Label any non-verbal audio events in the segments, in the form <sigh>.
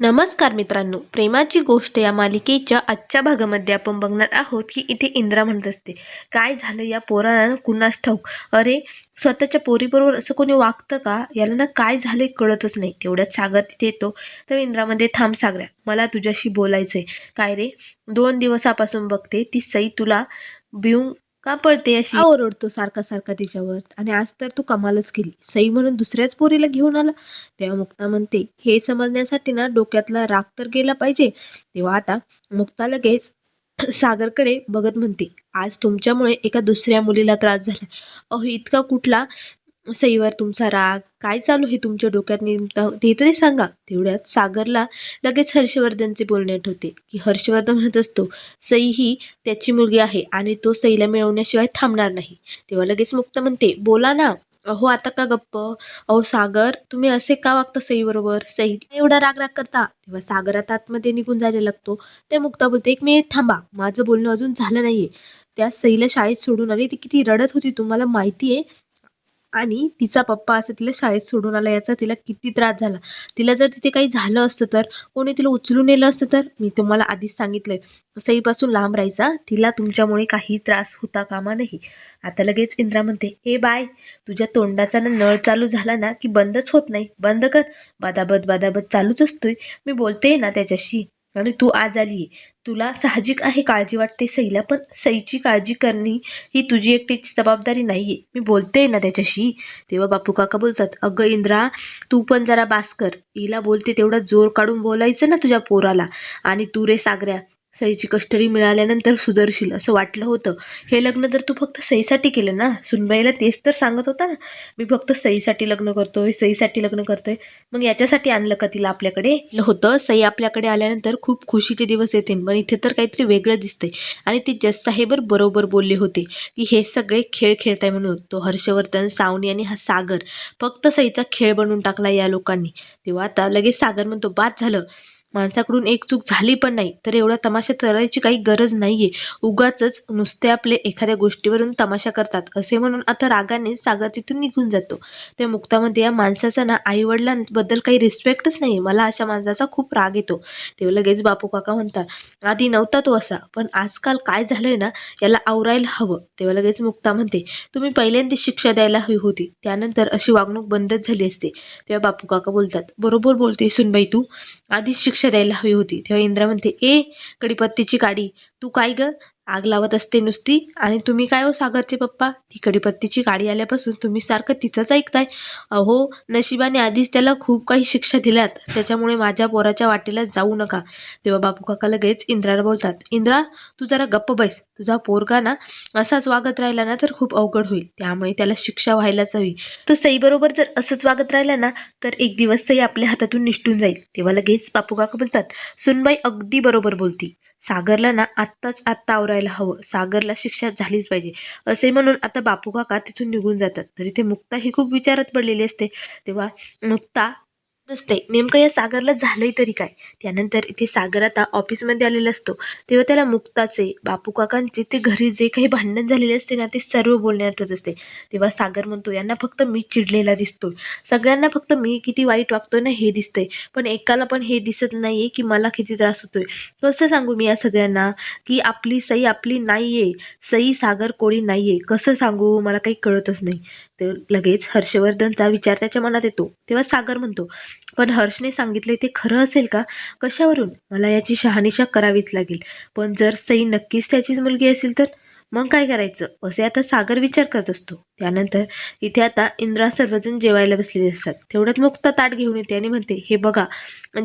नमस्कार मित्रांनो प्रेमाची गोष्ट या मालिकेच्या आजच्या भागामध्ये आपण बघणार आहोत की इथे इंद्रा म्हणत असते काय झालं या पोरांना? कुणास ठाऊक? अरे स्वतःच्या पोरीबरोबर असं कोणी वागतं का? याला ना काय झालंय कळतच नाही. तेवढ्यात सागर तिथे येतो. तर इंद्रामध्ये थांब सागऱ्या मला तुझ्याशी बोलायचंय. काय रे? दोन दिवसापासून बघते. ती सई तुला भिऊन का पळते अशी? ओरडतो सारखा सारखा तिच्यावर. आणि आज तर तू कमालच केली. सई म्हणून दुसऱ्याच पोरीला घेऊन आला. तेव्हा मुक्ता म्हणते हे समजण्यासाठी ना डोक्यातला राग तर गेला पाहिजे. तेव्हा आता मुक्ता लगेच <clears throat> सागरकडे बघत म्हणते आज तुमच्यामुळे एका दुसऱ्या मुलीला त्रास झाला. अहो इतका कुठला सईवर तुमचा राग काय चालू हे तुमच्या डोक्यात नेमकं ते तरी सांगा. तेवढ्यात सागरला लगेच हर्षवर्धनचे बोलणे आठवते. की हर्षवर्धन म्हणत असतो सई ही त्याची मुलगी आहे आणि तो सईला मिळवण्याशिवाय थांबणार नाही. तेव्हा लगेच मुक्त म्हणते बोला ना अहो आता का गप्प? अहो सागर तुम्ही असे का वागता सईबरोबर? सई एवढा राग राग करता. तेव्हा सागरात आतमध्ये निघून जायला लागतो. ते मुक्ता बोलते एक मिनिट थांबा माझं बोलणं अजून झालं नाहीये. त्या सईला शाळेत सोडून आली. ती किती रडत होती तुम्हाला माहिती आहे आणि तिचा पप्पा असं तिला शाळेत सोडून आला याचा तिला किती त्रास झाला. तिला जर तिथे काही झालं असतं तर कोणी तिला उचलून नेलं असतं तर मी तुम्हाला आधीच सांगितलंय. सईपासून लांब राहायचा तिला तुमच्यामुळे काही त्रास होता कामा नाही. आता लगेच इंद्रा म्हणते हे बाय तुझ्या तोंडाचा ना नळ चालू झाला ना की बंदच होत नाही. बंद कर. बादाबद बादाबद चालूच असतोय. मी बोलते ना त्याच्याशी. आणि तू आज आली. तुला साहजिक आहे काळजी वाटते सईला पण सईची काळजी करणे ही तुझी एकटीची जबाबदारी नाही आहे मी बोलते ना त्याच्याशी. तेव्हा बापू काका बोलतात अगं इंद्रा तू पण जरा बास कर. हिला बोलते तेवढा जोर काढून बोलायचं ना तुझ्या पोराला. आणि तू रे सागऱ्या सईची कस्टडी मिळाल्यानंतर सुधरशील असं वाटलं होतं. हे लग्न तर तू फक्त सईसाठी केलं ना सुनबाईला तेच तर सांगत होता ना मी फक्त सईसाठी लग्न करतोय सईसाठी लग्न करतोय. मग याच्यासाठी आणलं का तिला आपल्याकडे? होतं. सई आपल्याकडे आल्यानंतर खूप खुशीचे दिवस येतील पण इथे तर काहीतरी वेगळं दिसतंय. आणि ती जज साहेबर बरोबर बोलले होते की हे सगळे खेळ खेळताय म्हणून तो हर्षवर्धन सावनी आणि हा सागर. फक्त सईचा खेळ बनवून टाकला या लोकांनी. तेव्हा आता लगेच सागर म्हणतो बाद झालं. माणसाकडून एक चूक झाली पण नाही तर एवढा तमाशा करायची काही गरज नाहीये. उगाच नुसते आपले एखाद्या गोष्टीवरून तमाशा करतात असे म्हणून आता रागाने सागर तिथून निघून जातो. त्या मुक्तामध्ये या माणसाचा ना आईवडिलांबद्दल काही रिस्पेक्टच नाही मला अशा माणसाचा खूप राग येतो. तेव्हा लगेच बापू काका म्हणतात आधी नव्हता तो असा पण आजकाल काय झालंय ना याला आवरायला हवं. तेव्हा लगेच मुक्ता म्हणते तुम्ही पहिल्यांदा शिक्षा द्यायला हवी होती त्यानंतर अशी वागणूक बंदच झाली असते. तेव्हा बापू काका बोलतात बरोबर बोलते सुनबाई तू. आधीच शिक्षा द्यायला हवी होती. तेव्हा इंद्रा म्हणते ए कडीपत्तीची काडी तू काय ग? आग लावत असते नुसती. आणि तुम्ही काय हो सागरचे पप्पा? ती कडीपत्तीची गाडी आल्यापासून तुम्ही सारखं तिचंच ऐकताय. अहो नशिबाने आधीच त्याला खूप काही शिक्षा दिल्यात. त्याच्यामुळे माझ्या पोराच्या वाटेला जाऊ नका. तेव्हा बापू काका लगेच इंद्राला बोलतात इंद्रा तू जरा गप्प बैस. तुझा पोरगा ना असाच वागत राहिला ना तर खूप अवघड होईल. त्यामुळे त्याला शिक्षा व्हायलाच हवी. तो सईबरोबर जर असंच वागत राहिला ना तर एक दिवस सई आपल्या हातातून निष्ठून जाईल. तेव्हा लगेच बापू काका बोलतात सुनबाई अगदी बरोबर बोलती. सागरला ना आत्ताच आत्ता आवरायला हवं. सागरला शिक्षा झालीच पाहिजे. असे म्हणून आता बापू काका तिथून निघून जातात. तरी ते मुक्ता ही खूप विचारात पडलेली असते. तेव्हा मुक्ता नसते. नेमकं या सागरला झालंय तरी काय? त्यानंतर इथे सागर आता ऑफिसमध्ये आलेला असतो. तेव्हा त्याला मुक्ताचे बापू काकांचे ते घरी जे काही भांडण झालेले असते ना ते सर्व बोलण्यात असते. तेव्हा सागर म्हणतो यांना फक्त मी चिडलेला दिसतो सगळ्यांना फक्त मी किती वाईट वागतोय ना हे दिसतंय. पण एकाला पण हे दिसत नाहीये की मला किती त्रास होतोय. कसं सांगू मी या सगळ्यांना की आपली सई आपली नाहीये. सई सागर कोळी नाहीये. कसं सांगू? मला काही कळतच नाही. तर लगेच हर्षवर्धनचा विचार त्याच्या मनात येतो. तेव्हा सागर म्हणतो पण हर्षने सांगितले ते खरं असेल का? कशावरून? मला याची शहानिशा करावीच लागेल. पण जर सई नक्कीच त्याचीच मुलगी असेल तर? मग काय करायचं? असे आता सागर विचार करत असतो. त्यानंतर इथे आता इंद्रा सर्वजण जेवायला बसलेले असतात. तेवढ्यात मुक्ता ताट घेऊन येते आणि म्हणते हे बघा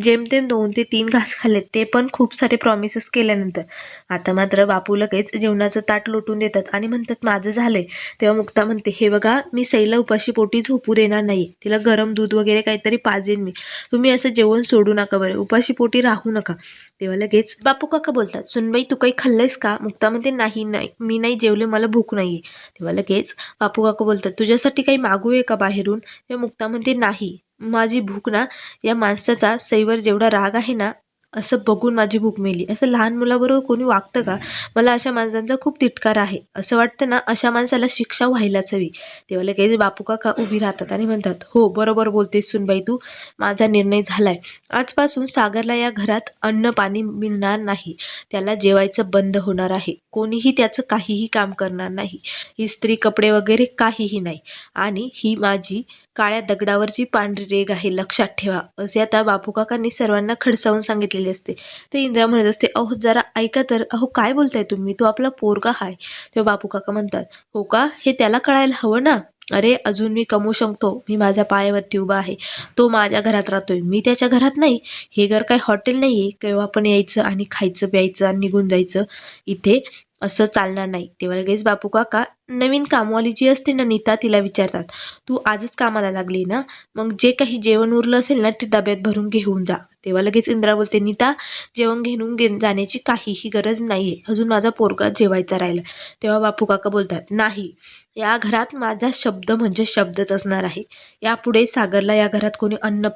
जेमतेम दोन ते तीन घास खाल्लेत. ते पण खूप सारे प्रॉमिसेस केल्यानंतर. आता मात्र बापू लगेच जेवणाचं ताट लोटून देतात आणि म्हणतात माझं झालंय. तेव्हा मुक्ता म्हणते हे बघा मी सईला उपाशी पोटी झोपू देणार नाही तिला गरम दूध वगैरे काहीतरी पाजेन मी. तुम्ही असं जेवण सोडू नका बरं. उपाशी पोटी राहू नका. तेव्हा लगेच बापू काका बोलतात सुनबाई तू काही खाल्लंयस का? मुक्ता म्हणते नाही नाही मी नाही जेवले मला भूक नाही तेव्हा लगेच बापू काका बोलतात तुझ्यासाठी काही मागू आहे का बाहेरून? तेव्हा मुक्ता म्हणते नाही. माझी भूक ना या माणसाचा सईवर जेवढा राग आहे ना असं बघून माझी भूक मेली. असं लहान मुलाबरोबर कोणी वागतं का? मला अशा माणसांचा खूप तिटकार आहे. असं वाटतं ना अशा माणसाला शिक्षा व्हायलाच हवी. तेव्हा लगेच बापू काका उभी राहतात आणि म्हणतात हो बरोबर बोलतेस सुनबाई तू. माझा निर्णय झालाय. आजपासून सागरला या घरात अन्न पाणी मिळणार नाही. त्याला जेवायचं बंद होणार आहे. कोणीही त्याचं काहीही काम करणार नाही. इस्त्री कपडे वगैरे काहीही नाही. आणि ही माझी काळ्या दगडावरची पांढरी रेग आहे लक्षात ठेवा. असे आता बापू काकांनी सर्वांना खडसावून सांगितलेले असते. ते इंद्रा म्हणत असते अहो जरा ऐका तर. अहो काय बोलताय तुम्ही? तो आपला पोरगा हाय. तेव्हा बापू काका म्हणतात हो का? हे त्याला कळायला हवं ना? अरे अजून मी कमवू शकतो. मी माझ्या पायावरती उभा आहे. तो माझ्या घरात राहतोय. मी त्याच्या घरात नाही. हे घर काही हॉटेल नाही आहे केव्हा पण यायचं आणि खायचं प्यायचं आणि निघून जायचं. इथे असं चालणार नाही. तेव्हा लगेच बापू काका नवीन कामवाली जी असते ना नीता तिला विचारतात तू आजच कामाला लागली ना? मग जे काही जेवण उरलं असेल ना ते डब्यात भरून घेऊन जा. तेव्हा लगेच इंद्रा बोलते नीता जेवण घेऊन घे जाण्याची काहीही गरज नाही आहे अजून माझा पोरगा जेवायचा राहिला. तेव्हा बापू काका बोलतात नाही. या घरात माझा शब्द म्हणजे शब्दच असणार आहे. यापुढे सागरला या घरात कोणी अन्न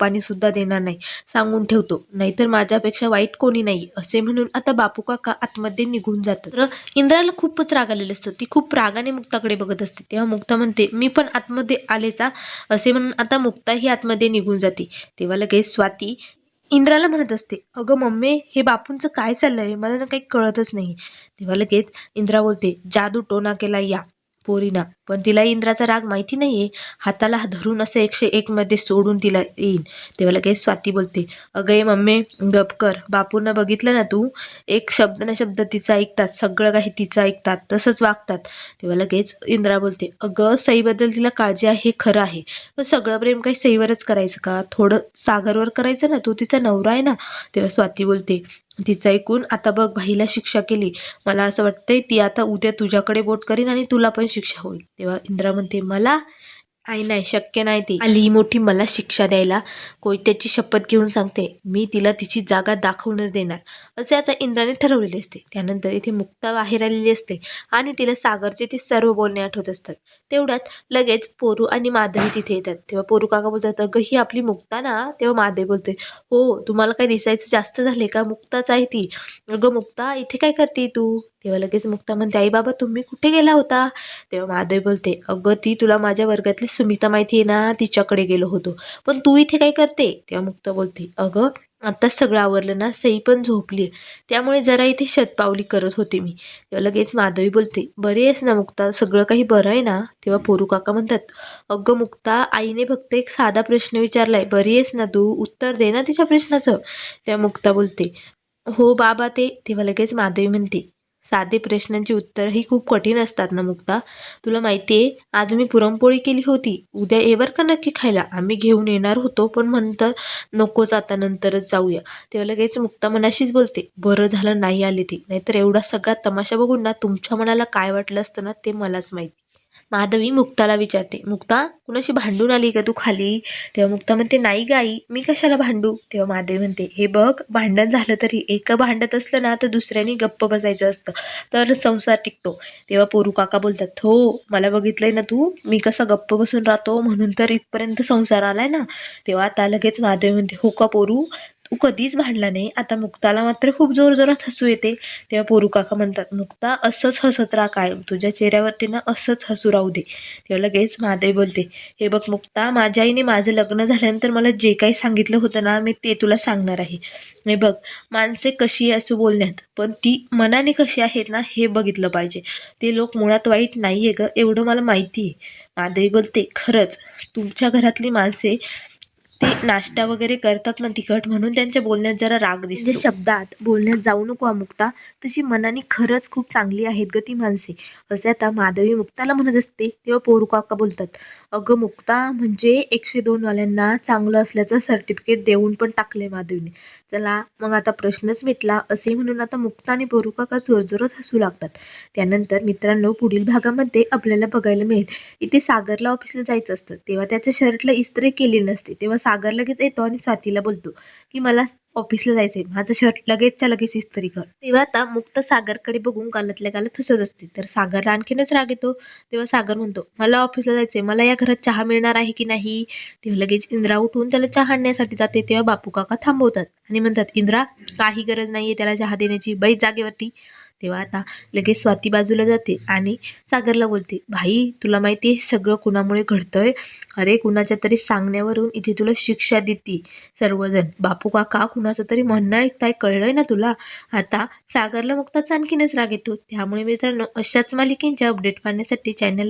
देणार नाही. सांगून ठेवतो. नाहीतर माझ्यापेक्षा वाईट कोणी नाही. असे म्हणून आता बापू काका आतमध्ये निघून जातात. तर इंद्राला खूपच राग आलेला असतो. ती खूप रागाने मुक्ताकडे बघत असते. तेव्हा मुक्ता म्हणते मी पण आतमध्ये आलेचा असे म्हणून आता मुक्ता ही आतमध्ये निघून जाते. तेव्हा लगेच स्वाती इंद्राला म्हणत असते अगं मम्मी हे बापूंचं काय चाललंय? मला ना काही कळतच नाही. तेव्हा लगेच इंद्रा बोलते जादू टोना केला या पोरीना. पण तिला इंद्राचा राग माहिती नाही आहे हाताला धरून असं एकशे एकमध्ये सोडून तिला येईन. तेव्हा लगेच स्वाती बोलते अगं ये मम्मी गप कर. बापूंना बघितलं ना तू? एक शब्द ना शब्द तिचं ऐकतात. सगळं काही तिचं ऐकतात. तसंच वागतात. तेव्हा लगेच इंद्रा बोलते अगं सईबद्दल तिला काळजी आहे हे खरं आहे. पण सगळं प्रेम काही सईवरच करायचं का? थोडं सागरवर करायचं ना? तो तिचा नवरा आहे ना? तेव्हा स्वाती बोलते तिचं ऐकून आता बघ भाईला शिक्षा केली. मला असं वाटतंय ती आता उद्या तुझ्याकडे बोट करीन आणि तुला पण शिक्षा होईल. तेव्हा इंद्रा म्हणते मला आई नाही शक्य नाही ती. आली मोठी मला शिक्षा द्यायला. कोयत्याची शपथ घेऊन सांगते मी तिला तिची जागा दाखवूनच देणार. असे आता इंद्राने ठरवलेले असते. त्यानंतर इथे मुक्ता बाहेर आलेली असते आणि तिला सागरचे ते सर्व बोलणे आठवत असतात. तेवढ्यात लगेच पोरू आणि माधवी तिथे येतात. तेव्हा पोरू काका बोलतात अगं ही आपली मुक्ता ना? तेव्हा माधवी बोलते हो तुम्हाला काय दिसायचं जास्त झाले का? मुक्ताच आहे ती. अगं मुक्ता इथे काय करते तू? तेव्हा लगेच मुक्ता म्हणते आई बाबा तुम्ही कुठे गेला होता? तेव्हा माधवी बोलते अगं ती तुला माझ्या वर्गातली सुमिता माहिती आहे ना तिच्याकडे गेलो होतो. पण तू इथे काय करते? तेव्हा मुक्ता बोलते अगं आत्ताच सगळं आवरलं ना सई पण झोपली त्यामुळे जरा इथे शतपावली करत होते मी. तेव्हा लगेच माधवी बोलते बरी आहेस ना मुक्ता सगळं काही बरं आहे ना? तेव्हा पोरू काका म्हणतात अगं मुक्ता आईने फक्त एक साधा प्रश्न विचारलाय बरी आहेस ना तू? उत्तर दे ना तिच्या प्रश्नाचं. तेव्हा मुक्ता बोलते हो बाबा ते. तेव्हा लगेच माधवी म्हणते साधे प्रश्नांची उत्तरं ही खूप कठीण असतात ना मुक्ता? तुला माहिती आहे आज मी पुरणपोळी केली होती. उद्या येवर का नक्की खायला? आम्ही घेऊन येणार होतो पण म्हणतं नकोच आता नंतरच जाऊया. तेव्हा लगेच मुक्ता मनाशीच बोलते बरं झालं नाही आली ती. नाहीतर एवढा सगळा तमाशा बघून ना तुमच्या मनाला काय वाटलं असतं ना ते मलाच माहिती. माधवी मुक्ताला विचारते मुक्ता कुणाशी भांडून आली का तू खाली? तेव्हा मुक्ता म्हणते नाही गाई मी कशाला भांडू? तेव्हा माधवी म्हणते हे बघ भांडण झालं तरी एका भांडत असलं ना तर दुसऱ्यानी गप्प बसायचं असतं तर संसार टिकतो. तेव्हा पोरू काका बोलतात हो मला बघितलंय ना तू मी कसा गप्प बसून राहतो म्हणून तर इथपर्यंत संसार आलाय ना. तेव्हा आता लगेच माधवी म्हणते हो का पोरू कधीच भांडला नाही. आता मुक्ताला मात्र खूप जोरजोरात हसू येते. तेव्हा पोरू काका म्हणतात मुक्ता असंच हसत राहा काय तुझ्या चेहऱ्यावरती ना असंच हसू राहू दे. तेव्हा लगेच महादेव बोलते हे बघ मुक्ता माझ्या आईने माझं लग्न झाल्यानंतर मला जे काही सांगितलं होतं ना मी ते तुला सांगणार आहे. हे बघ माणसे कशी आहे बोलण्यात पण ती मनाने कशी आहेत ना हे बघितलं पाहिजे. ते लोक मुळात वाईट नाही आहे ग एवढं मला माहिती आहे. माधवी बोलते खरंच तुमच्या घरातली माणसे ते नाश्ता वगैरे करतात ना तिखट म्हणून त्यांच्या बोलण्यात जरा राग दिसतो. शब्दात बोलण्यात जाऊ नको मुक्ता तशी मनाने खरंच खूप चांगली आहेत ग ती माणसे. असे आता माधवी मुक्ताला म्हणत असते तेव्हा पोरू काका बोलतात अगं मुक्ता म्हणजे एकशे दोन वाल्यांना चांगलं असल्याचं सर्टिफिकेट देऊन पण टाकले माधवीने. चला मग आता प्रश्नच मिटला. असे म्हणून आता मुक्ता आणि पोरू काका जोरजोरात हसू लागतात. त्यानंतर मित्रांनो पुढील भागामध्ये आपल्याला बघायला मिळेल. इथे सागरला ऑफिसला जायचं असतं. तेव्हा त्याच्या शर्टला इस्त्री केली नसते. तेव्हा सागर लगेच येतो आणि स्वातीला बोलतो की मला ऑफिसला जायचंय. माझं शर्ट लगेचच्या लगेच इस्त्री कर. तेव्हा आता मुक्त सागरकडे बघून गालातल्या गालात हसत असते. तर सागरला आणखीनच राग येतो. तेव्हा सागर म्हणतो मला ऑफिसला जायचंय. मला या घरात चहा मिळणार आहे की नाही? तेव्हा लगेच इंद्रा उठून त्याला चहा आणण्यासाठी जाते. तेव्हा बापू काका थांबवतात आणि म्हणतात इंद्रा काही गरज नाहीये त्याला चहा देण्याची. बाई जागेवरती. तेव्हा आता लगेच स्वाती बाजूला जाते आणि सागरला बोलते भाई तुला माहिती आहे सगळं कुणामुळे घडतंय? अरे कुणाच्या तरी सांगण्यावरून इथे तुला शिक्षा देते सर्वजण. बापू काका कुणाचं तरी म्हणणं ऐकताय कळलंय ना तुला? आता सागरला मुक्ताच आणखीनच राग येतो. त्यामुळे मित्रांनो अशाच मालिकेंच्या अपडेट पाहण्यासाठी चॅनल